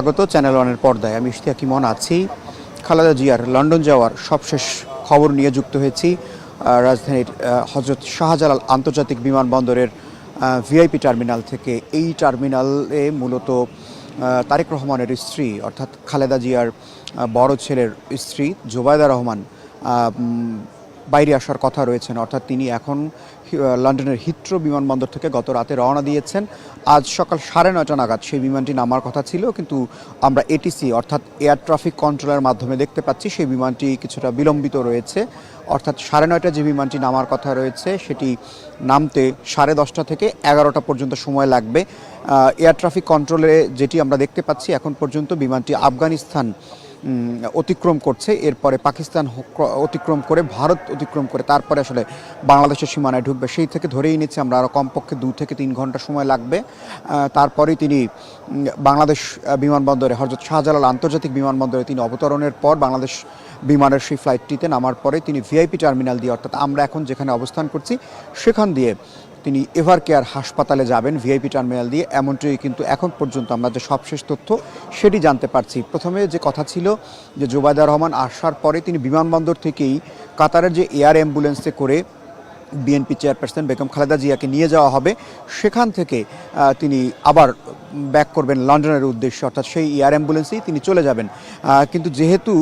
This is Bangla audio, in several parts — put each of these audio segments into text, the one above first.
স্বাগত চ্যানেল ওয়ানের পর্দায়। আমি ইশতিয়াক ইমন আছি। খালেদা জিয়ার লন্ডন যাওয়ার সবশেষ খবর নিয়ে যুক্ত হয়েছি রাজধানীর হজরত শাহজালাল আন্তর্জাতিক বিমানবন্দরের ভিআইপি টার্মিনাল থেকে। এই টার্মিনালে মূলত তারেক রহমানের স্ত্রী, অর্থাৎ খালেদা জিয়ার বড় ছেলের স্ত্রী জোবায়দা রহমান বাইরে আসার কথা রয়েছেন। অর্থাৎ তিনি এখন লন্ডনের হিথ্রো বিমানবন্দর থেকে গত রাতে রওনা দিয়েছেন। আজ সকাল সাড়ে নয়টা নাগাদ সেই বিমানটি নামার কথা ছিল, কিন্তু আমরা এটিসি অর্থাৎ এয়ার ট্রাফিক কন্ট্রোলের মাধ্যমে দেখতে পাচ্ছি সেই বিমানটি কিছুটা বিলম্বিত রয়েছে। অর্থাৎ সাড়ে নয়টা যে বিমানটি নামার কথা রয়েছে, সেটি নামতে সাড়ে দশটা থেকে এগারোটা পর্যন্ত সময় লাগবে। এয়ার ট্রাফিক কন্ট্রোলে যেটি আমরা দেখতে পাচ্ছি এখন পর্যন্ত বিমানটি আফগানিস্তান অতিক্রম করছে। এরপরে পাকিস্তান অতিক্রম করে ভারত অতিক্রম করে তারপরে আসলে বাংলাদেশের সীমানায় ঢুকবে। সেই থেকে ধরেই নিচ্ছে আমরা আরও কমপক্ষে দু থেকে তিন ঘণ্টা সময় লাগবে। আহ, তারপরেই তিনি বাংলাদেশ বিমানবন্দরে হজরত শাহজালাল আন্তর্জাতিক বিমানবন্দরে তিনি অবতরণের পর বাংলাদেশ বিমানের সেই ফ্লাইটটিতে নামার পরে তিনি ভিআইপি টার্মিনাল দিয়ে অর্থাৎ আমরা এখন যেখানে অবস্থান করছি সেখান দিয়ে তিনি এভার কেয়ার হাসপাতালে যাবেন ভিআইপি টার্মিনাল দিয়ে এমনটি কিন্তু এখন পর্যন্ত আমরা যে সবশেষ তথ্য সেটি জানতে পারছি। প্রথমে যে কথা ছিল যে জোবায়দা রহমান আসার পরে তিনি বিমানবন্দর থেকেই কাতারের যে এয়ার অ্যাম্বুলেন্সে করে বিএনপি চেয়ারপারসন বেগম খালেদা জিয়াকে নিয়ে যাওয়া হবে। সেখান থেকে তিনি আবার ব্যাক করবেন লন্ডনের উদ্দেশ্যে, অর্থাৎ সেই এয়ার অ্যাম্বুলেন্সেই তিনি চলে যাবেন। কিন্তু যেহেতু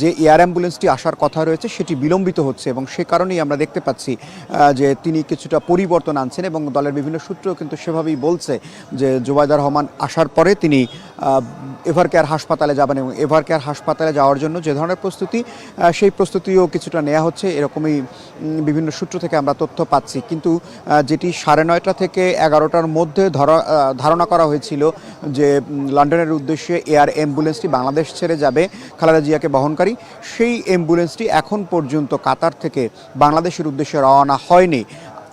যে এয়ার অ্যাম্বুলেন্সটি আসার কথা রয়েছে, সেটি বিলম্বিত হচ্ছে এবং সে কারণেই আমরা দেখতে পাচ্ছি যে তিনি কিছুটা পরিবর্তন আনছেন এবং দলের বিভিন্ন সূত্র কিন্তু সেভাবেই বলছে যে জোবায়দা রহমান আসার পরে তিনি এভার কেয়ার হাসপাতালে যাবেন এবং এভার কেয়ার হাসপাতালে যাওয়ার জন্য যে ধরনের প্রস্তুতি সেই প্রস্তুতিও কিছুটা নেওয়া হচ্ছে। এরকমই বিভিন্ন সূত্র থেকে আমরা তথ্য পাচ্ছি। কিন্তু যেটি সাড়ে নয়টা থেকে এগারোটার মধ্যে ধরা ধারণা করা হয়েছিল যে লন্ডনের উদ্দেশ্যে এয়ার অ্যাম্বুলেন্সটি বাংলাদেশ ছেড়ে যাবে খালেদা জিয়াকে বহনকারী। সেই অ্যাম্বুলেন্সটি এখন পর্যন্ত কাতার থেকে বাংলাদেশের উদ্দেশ্যে রওনা হয়নি।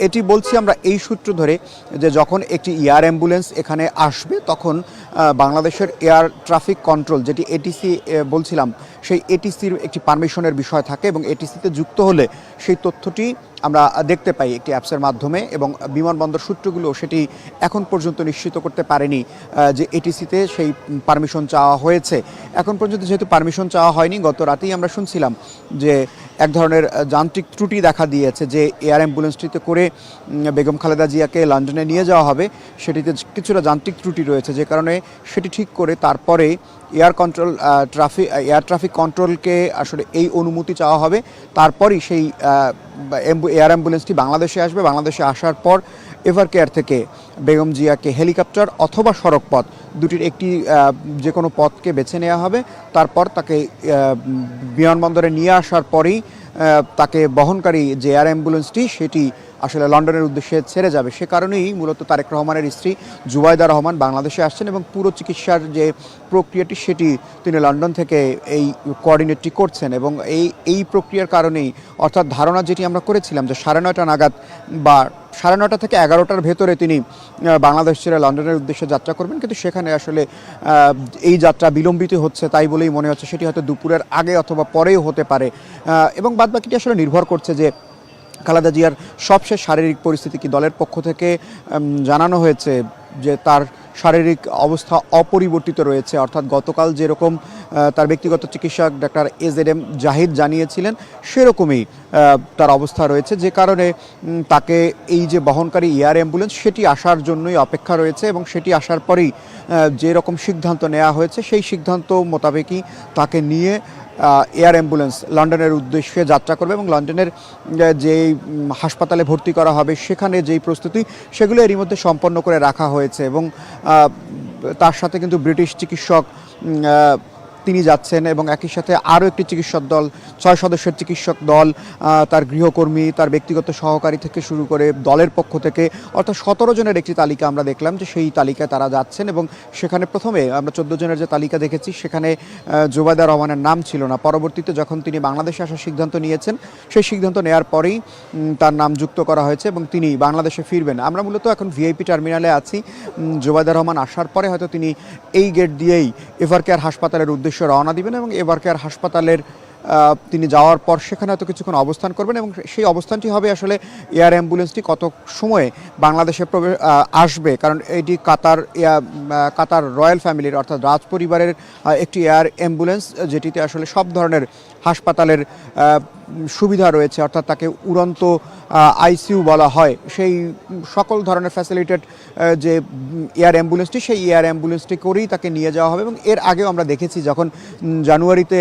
এটি বলছি আমরা এই সূত্র ধরে যে যখন একটি এয়ার অ্যাম্বুলেন্স এখানে আসবে, তখন বাংলাদেশের এয়ার ট্রাফিক কন্ট্রোল যেটি এটিসি বলছিলাম সেই এটিসির একটি পারমিশনের বিষয় থাকে এবং এটিসিতে যুক্ত হলে সেই তথ্যটি আমরা দেখতে পাই একটি অ্যাপসের মাধ্যমে এবং বিমানবন্দর সূত্রগুলো সেটি এখন পর্যন্ত নিশ্চিত করতে পারেনি যে এটিসিতে সেই পারমিশন চাওয়া হয়েছে। এখন পর্যন্ত যেহেতু পারমিশন চাওয়া হয়নি, গত রাতেই আমরা শুনছিলাম যে এক ধরনের যান্ত্রিক ত্রুটি দেখা দিয়েছে যে এয়ার অ্যাম্বুলেন্সটিতে করে বেগম খালেদা জিয়াকে লন্ডনে নিয়ে যাওয়া হবে। সেটিতে কিছুটা যান্ত্রিক ত্রুটি রয়েছে, যে কারণে সেটি ঠিক করে তারপরে air control traffic air traffic কন্ট্রোলকে আসলে এই অনুমতি চাওয়া হবে। তারপরই সেই এয়ার অ্যাম্বুলেন্সটি বাংলাদেশে আসবে। বাংলাদেশে আসার পর এভার কেয়ার থেকে বেগম জিয়াকে হেলিকপ্টার অথবা সড়ক পথ দুটির একটি যে কোনো পথকে বেছে নেওয়া হবে। তারপর তাকে বিমানবন্দরে নিয়ে আসার পরেই তাকে বহনকারী যে এয়ার অ্যাম্বুলেন্সটি, সেটি আসলে লন্ডনের উদ্দেশ্যে ছেড়ে যাবে। সে কারণেই মূলত তারেক রহমানের স্ত্রী জুবাইদা রহমান বাংলাদেশে আসছেন এবং পুরো চিকিৎসার যে প্রক্রিয়াটি, সেটি তিনি লন্ডন থেকে এই কোঅর্ডিনেটটি করছেন এবং এই এই প্রক্রিয়ার কারণেই, অর্থাৎ ধারণা যেটি আমরা করেছিলাম যে সাড়ে নয়টা নাগাদ বা সাড়ে নটা থেকে এগারোটার ভেতরে তিনি বাংলাদেশ ছেড়ে লন্ডনের উদ্দেশ্যে যাত্রা করবেন। কিন্তু সেখানে আসলে এই যাত্রা বিলম্বিত হচ্ছে তাই বলেই মনে হচ্ছে সেটি হয়তো দুপুরের আগে অথবা পরেও হতে পারে। এবং এবং বাদবাকিটি আসলে নির্ভর করছে যে খালেদা জিয়ার সবশেষ শারীরিক পরিস্থিতি কি দলের পক্ষ থেকে জানানো হয়েছে যে তার শারীরিক অবস্থা অপরিবর্তিত রয়েছে। অর্থাৎ গতকাল যেরকম তার ব্যক্তিগত চিকিৎসক ডাক্তার এজেড এম জাহিদ জানিয়েছিলেন সেরকমই তার অবস্থা রয়েছে। যে কারণে তাকে এই যে বহনকারী এয়ার অ্যাম্বুলেন্স সেটি আসার জন্যই অপেক্ষা রয়েছে এবং সেটি আসার পরেই আহ, যে রকম সিদ্ধান্ত নেওয়া হয়েছে সেই সিদ্ধান্ত মোতাবেকই তাকে নিয়ে এয়ার অ্যাম্বুলেন্স লন্ডনের উদ্দেশ্যে যাত্রা করবে এবং লন্ডনের যে হাসপাতালে ভর্তি করা হবে সেখানে যেই প্রস্তুতি সেগুলো এরই মধ্যে সম্পন্ন করে রাখা হয়েছে এবং তার সাথে কিন্তু ব্রিটিশ চিকিৎসক তিনি যাচ্ছেন এবং একই সাথে আরও একটি চিকিৎসক দল, ছয় সদস্যের চিকিৎসক দল তার গৃহকর্মী, তার ব্যক্তিগত সহকারী থেকে শুরু করে দলের পক্ষ থেকে, অর্থাৎ সতেরো জনের একটি তালিকা আমরা দেখলাম যে সেই তালিকায় তারা যাচ্ছেন এবং সেখানে প্রথমে আমরা চোদ্দ জনের যে তালিকা দেখেছি, সেখানে জোবায়দা রহমানের নাম ছিল না। পরবর্তীতে যখন তিনি বাংলাদেশে আসার সিদ্ধান্ত নিয়েছেন, সেই সিদ্ধান্ত নেওয়ার পরেই তার নাম যুক্ত করা হয়েছে এবং তিনি বাংলাদেশে ফিরবেন। আমরা মূলত এখন ভিআইপি টার্মিনালে আছি। জোবায়দা রহমান আসার পরে হয়তো তিনি এই গেট দিয়েই এভার কেয়ার হাসপাতালের উদ্দেশ্যে রওনা দিবেন এবং এবারকে আর হাসপাতালের তিনি যাওয়ার পর সেখানে হয়তো কিছুক্ষণ অবস্থান করবেন এবং সেই অবস্থানটি হবে আসলে এয়ার অ্যাম্বুলেন্সটি কত সময়ে বাংলাদেশে প্রবেশ আসবে। কারণ এটি কাতার কাতার রয়্যাল ফ্যামিলির অর্থাৎ রাজ পরিবারের একটি এয়ার অ্যাম্বুলেন্স, যেটিতে আসলে সব ধরনের হাসপাতালের সুবিধা রয়েছে, অর্থাৎ তাকে উড়ন্ত আইসিউ বলা হয়। সেই সকল ধরনের ফ্যাসিলিটেড যে এয়ার অ্যাম্বুলেন্সটি, সেই এয়ার অ্যাম্বুলেন্সটি করেই তাকে নিয়ে যাওয়া হবে এবং এর আগেও আমরা দেখেছি যখন জানুয়ারিতে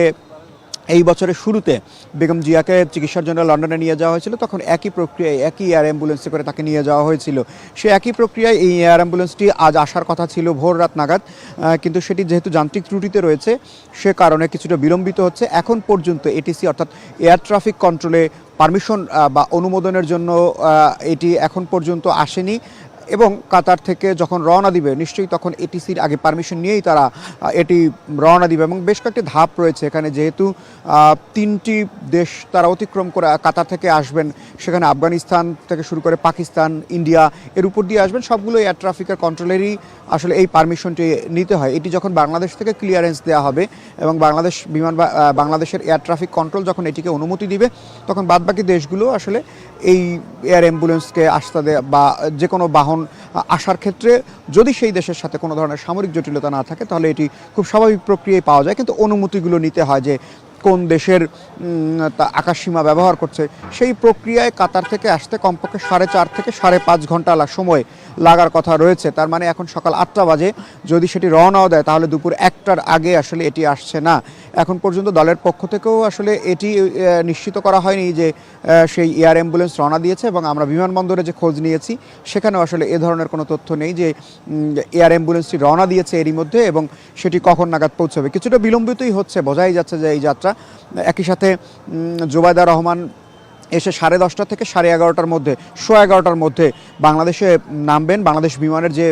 এই বছরের শুরুতে বেগম জিয়াকে চিকিৎসার জন্য লন্ডনে নিয়ে যাওয়া হয়েছিল, তখন একই প্রক্রিয়ায় একই এয়ার অ্যাম্বুলেন্সে করে তাকে নিয়ে যাওয়া হয়েছিল। সে একই প্রক্রিয়ায় এই এয়ার অ্যাম্বুলেন্সটি আজ আসার কথা ছিল ভোর রাত নাগাদ কিন্তু সেটি যেহেতু যান্ত্রিক ত্রুটিতে রয়েছে, সে কারণে কিছুটা বিলম্বিত হচ্ছে। এখন পর্যন্ত এটিসি অর্থাৎ এয়ার ট্রাফিক কন্ট্রোলে পারমিশন বা অনুমোদনের জন্য এটি এখন পর্যন্ত আসেনি। এবং কাতার থেকে যখন রওনা দিবে, নিশ্চয়ই তখন এটিসির আগে পারমিশন নিয়েই তারা এটি রওনা দিবে এবং বেশ কয়েকটি ধাপ রয়েছে এখানে। যেহেতু তিনটি দেশ তারা অতিক্রম করে কাতার থেকে আসবেন, সেখানে আফগানিস্তান থেকে শুরু করে পাকিস্তান, ইন্ডিয়া, এর উপর দিয়ে আসবেন। সবগুলো এয়ার ট্রাফিকের কন্ট্রোলেরই আসলে এই পারমিশনটি নিতে হয়। এটি যখন বাংলাদেশ থেকে ক্লিয়ারেন্স দেওয়া হবে এবং বাংলাদেশ বিমান বাংলাদেশের এয়ার ট্রাফিক কন্ট্রোল যখন এটিকে অনুমতি দিবে, তখন বাদবাকি দেশগুলো আসলে এই এয়ার অ্যাম্বুলেন্সকে আসতে দেয় বা, যে কোনো বাহন আহ, আসার ক্ষেত্রে যদি সেই দেশের সাথে কোনো ধরনের সামরিক জটিলতা না থাকে তাহলে এটি খুব স্বাভাবিক প্রক্রিয়ায় পাওয়া যায়। কিন্তু অনুমতিগুলো নিতে হয় যে কোন দেশের আকাশসীমা ব্যবহার করছে, সেই প্রক্রিয়ায় কাতার থেকে আসতে কমপক্ষে সাড়ে চার থেকে সাড়ে পাঁচ ঘণ্টা সময় লাগার কথা রয়েছে। তার মানে এখন সকাল আটটা বাজে, যদি সেটি রওনাও দেয় তাহলে দুপুর একটার আগে আসলে এটি আসছে না। এখন পর্যন্ত দলের পক্ষ থেকেও আসলে এটি নিশ্চিত করা হয়নি যে সেই এয়ার অ্যাম্বুলেন্স রওনা দিয়েছে এবং আমরা বিমানবন্দরে যে খোঁজ নিয়েছি, সেখানেও আসলে এ ধরনের কোনো তথ্য নেই যে এয়ার অ্যাম্বুলেন্সটি রওনা দিয়েছে এরই মধ্যে এবং সেটি কখন নাগাদ পৌঁছবে। কিছুটা বিলম্বিতই হচ্ছে, বোঝাই যাচ্ছে যে এই যাত্রা একই সাথে জোবায়দা রহমান এসে সাড়ে দশটা থেকে সাড়ে এগারোটার মধ্যে শো এগারোটার মধ্যে বাংলাদেশে নামবেন, বাংলাদেশ বিমানের যে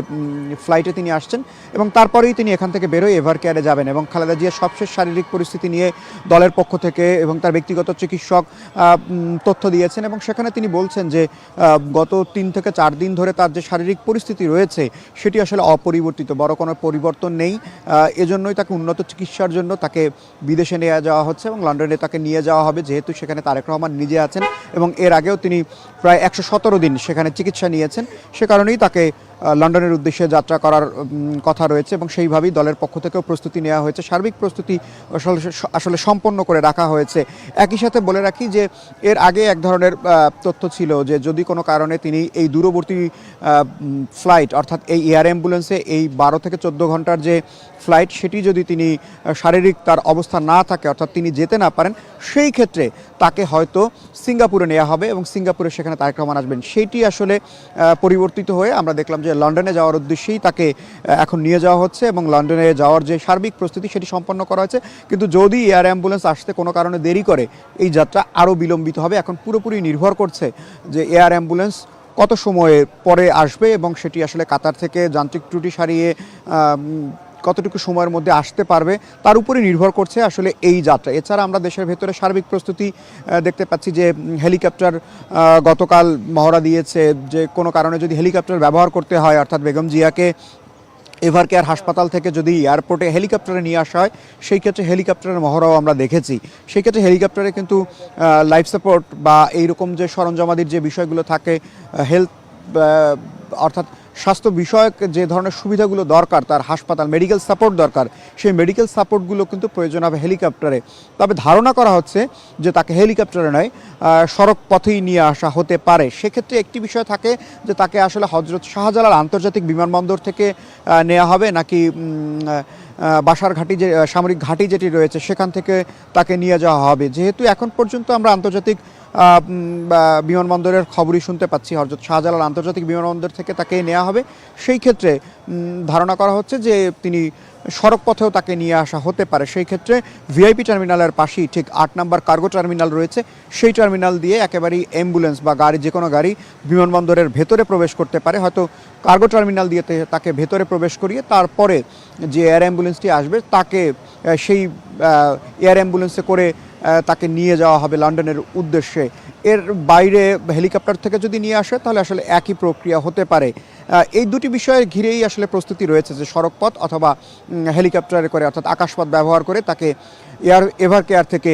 ফ্লাইটে তিনি আসছেন এবং তারপরেই তিনি এখান থেকে বেরোয় এভার কেয়ারে যাবেন এবং খালেদা জিয়ার সবশেষ শারীরিক পরিস্থিতি নিয়ে দলের পক্ষ থেকে এবং তার ব্যক্তিগত চিকিৎসক তথ্য দিয়েছেন এবং সেখানে তিনি বলছেন যে গত তিন থেকে চার দিন ধরে তার যে শারীরিক পরিস্থিতি রয়েছে সেটি আসলে অপরিবর্তিত, বড় কোনো পরিবর্তন নেই। এজন্যই তাকে উন্নত চিকিৎসার জন্য তাকে বিদেশে নিয়ে যাওয়া হচ্ছে এবং লন্ডনে তাকে নিয়ে যাওয়া হবে, যেহেতু সেখানে তারেক রহমান নিজে আছেন এবং এর আগেও তিনি প্রায় একশো সতেরো দিন সেখানে চিকিৎসা নিয়েছেন। সে কারণেই তাকে লন্ডনের উদ্দেশ্যে যাত্রা করার কথা রয়েছে এবং সেইভাবেই দলের পক্ষ থেকেও প্রস্তুতি নেওয়া হয়েছে। সার্বিক প্রস্তুতি আসলে সম্পন্ন করে রাখা হয়েছে। একই সাথে বলে রাখি যে, এর আগে এক ধরনের তথ্য ছিল যে, যদি কোনো কারণে তিনি এই দূরবর্তী ফ্লাইট অর্থাৎ এই এয়ার অ্যাম্বুলেন্সে এই বারো থেকে চোদ্দ ঘণ্টার যে ফ্লাইট, সেটি যদি তিনি শারীরিক তার অবস্থা না থাকে অর্থাৎ তিনি যেতে না পারেন, সেই ক্ষেত্রে তাকে হয়তো সিঙ্গাপুরে নেওয়া হবে এবং সিঙ্গাপুরে সেখানে তারেক রহমান আসবেন। সেইটি আসলে পরিবর্তিত হয়ে আমরা দেখলাম যে লন্ডনে যাওয়ার উদ্দেশ্যেই তাকে এখন নিয়ে যাওয়া হচ্ছে এবং লন্ডনে যাওয়ার যে সার্বিক প্রস্তুতি সেটি সম্পন্ন করা হয়েছে। কিন্তু যদি এয়ার অ্যাম্বুলেন্স আসতে কোনো কারণে দেরি করে, এই যাত্রা আরও বিলম্বিত হবে। এখন পুরোপুরি নির্ভর করছে যে এয়ার অ্যাম্বুলেন্স কত সময়ে পরে আসবে এবং সেটি আসলে কাতার থেকে যান্ত্রিক ত্রুটি সারিয়ে কতটুকু সময়ের মধ্যে আসতে পারবে, তার উপরে নির্ভর করছে আসলে এই যাত্রা। এছাড়া আমরা দেশের ভেতরে সার্বিক প্রস্তুতি দেখতে পাচ্ছি যে হেলিকপ্টার গতকাল মহড়া দিয়েছে যে, কোনো কারণে যদি হেলিকপ্টার ব্যবহার করতে হয়, অর্থাৎ বেগম জিয়াকে এভার কেয়ার হাসপাতাল থেকে যদি এয়ারপোর্টে হেলিকপ্টারে নিয়ে আসা হয়, সেই ক্ষেত্রে হেলিকপ্টারের মহড়াও আমরা দেখেছি। সেই ক্ষেত্রে হেলিকপ্টারে কিন্তু লাইফ সাপোর্ট বা এইরকম যে সরঞ্জামাদির যে বিষয়গুলো থাকে হেলথ অর্থাৎ স্বাস্থ্য বিষয়ক যে ধরনের সুবিধাগুলো দরকার, তার হাসপাতাল মেডিকেল সাপোর্ট দরকার, সেই মেডিকেল সাপোর্টগুলো কিন্তু প্রয়োজন হবে হেলিকপ্টারে তবে ধারণা করা হচ্ছে যে তাকে হেলিকপ্টারে নয় সড়ক পথেই নিয়ে আসা হতে পারে। সেক্ষেত্রে একটি বিষয় থাকে যে তাকে আসলে হজরত শাহজালাল আন্তর্জাতিক বিমানবন্দর থেকে নেওয়া হবে নাকি বাসার ঘাটি যে, সামরিক ঘাঁটি যেটি রয়েছে সেখান থেকে তাকে নিয়ে যাওয়া হবে। যেহেতু এখন পর্যন্ত আমরা আন্তর্জাতিক বিমানবন্দরের খবরই শুনতে পাচ্ছি। হরজত শাহজালাল আন্তর্জাতিক বিমানবন্দর থেকে তাকে নেওয়া হবে। সেই ক্ষেত্রে ধারণা করা হচ্ছে যে তিনি সড়ক পথেও তাকে নিয়ে আসা হতে পারে। সেই ক্ষেত্রে ভিআইপি টার্মিনালের পাশেই ঠিক আট নম্বর কার্গো টার্মিনাল রয়েছে। সেই টার্মিনাল দিয়ে একেবারেই অ্যাম্বুলেন্স বা গাড়ি, যে কোনো গাড়ি বিমানবন্দরের ভেতরে প্রবেশ করতে পারে। হয়তো কার্গো টার্মিনাল দিয়ে তাকে ভেতরে প্রবেশ করিয়ে তারপরে যে এয়ার অ্যাম্বুলেন্সটি আসবে, তাকে সেই এয়ার অ্যাম্বুলেন্সে করে তাকে নিয়ে যাওয়া হবে লন্ডনের উদ্দেশ্যে। এর বাইরে হেলিকপ্টার থেকে যদি নিয়ে আসে, তাহলে আসলে একই প্রক্রিয়া হতে পারে। এই দুটি বিষয়ে ঘিরেই আসলে প্রস্তুতি রয়েছে যে সড়কপথ অথবা হেলিকপ্টারে করে অর্থাৎ আকাশপথ ব্যবহার করে তাকে এয়ার এভার কেয়ার থেকে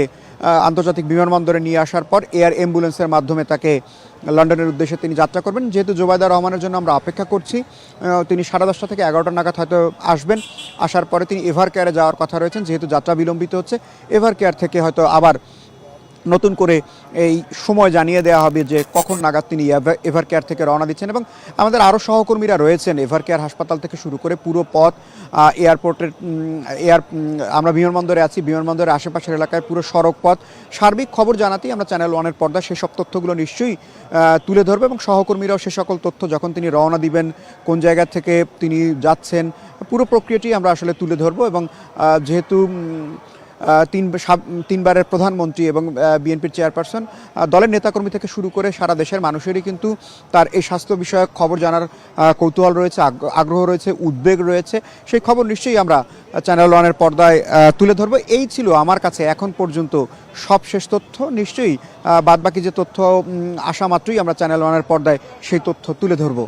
আন্তর্জাতিক বিমানবন্দরে নিয়ে আসার পর এয়ার অ্যাম্বুলেন্সের মাধ্যমে তাকে লন্ডনের উদ্দেশ্যে তিনি যাত্রা করবেন। যেহেতু জোবায়দা রহমানের জন্য আমরা অপেক্ষা করছি তিনি সাড়ে দশটা থেকে এগারোটা নাগাদ হয়তো আসবেন। আসার পরে তিনি এভার কেয়ারে যাওয়ার কথা রয়েছেন, যেহেতু যাত্রা বিলম্বিত হচ্ছে, এভার কেয়ার থেকে হয়তো আবার নতুন করে এই সময় জানিয়ে দেওয়া হবে যে কখন নাগাদ তিনি এভার- কেয়ার থেকে রওনা দিচ্ছেন এবং আমাদের আরও সহকর্মীরা রয়েছেন এভার কেয়ার হাসপাতাল থেকে শুরু করে পুরো পথ এয়ারপোর্টের এয়ার আমরা বিমানবন্দরে আছি, বিমানবন্দরের আশেপাশের এলাকায় পুরো সড়ক পথ। সার্বিক খবর জানাতেই আমরা চ্যানেল ওয়ানের পর্দা সেসব তথ্যগুলো নিশ্চয়ই তুলে ধরবে এবং সহকর্মীরাও সে সকল তথ্য যখন তিনি রওনা দিবেন, কোন জায়গা থেকে তিনি যাচ্ছেন, পুরো প্রক্রিয়াটি আমরা আসলে তুলে ধরবো এবং যেহেতু তিন তিনবারের প্রধানমন্ত্রী এবং বিএনপির চেয়ারপারসন। দলের নেতাকর্মী থেকে শুরু করে সারা দেশের মানুষেরই কিন্তু তার এই স্বাস্থ্য বিষয়ক খবর জানার কৌতূহল রয়েছে আগ্র- আগ্রহ রয়েছে, উদ্বেগ রয়েছে। সেই খবর নিশ্চয়ই আমরা চ্যানেল ওয়ানের পর্দায় তুলে ধরবো। এই ছিল আমার কাছে এখন পর্যন্ত সবশেষ তথ্য। নিশ্চয়ই বাদবাকি যে তথ্য আসা মাত্রই আমরা চ্যানেল ওয়ানের পর্দায় সেই তথ্য তুলে ধরবো।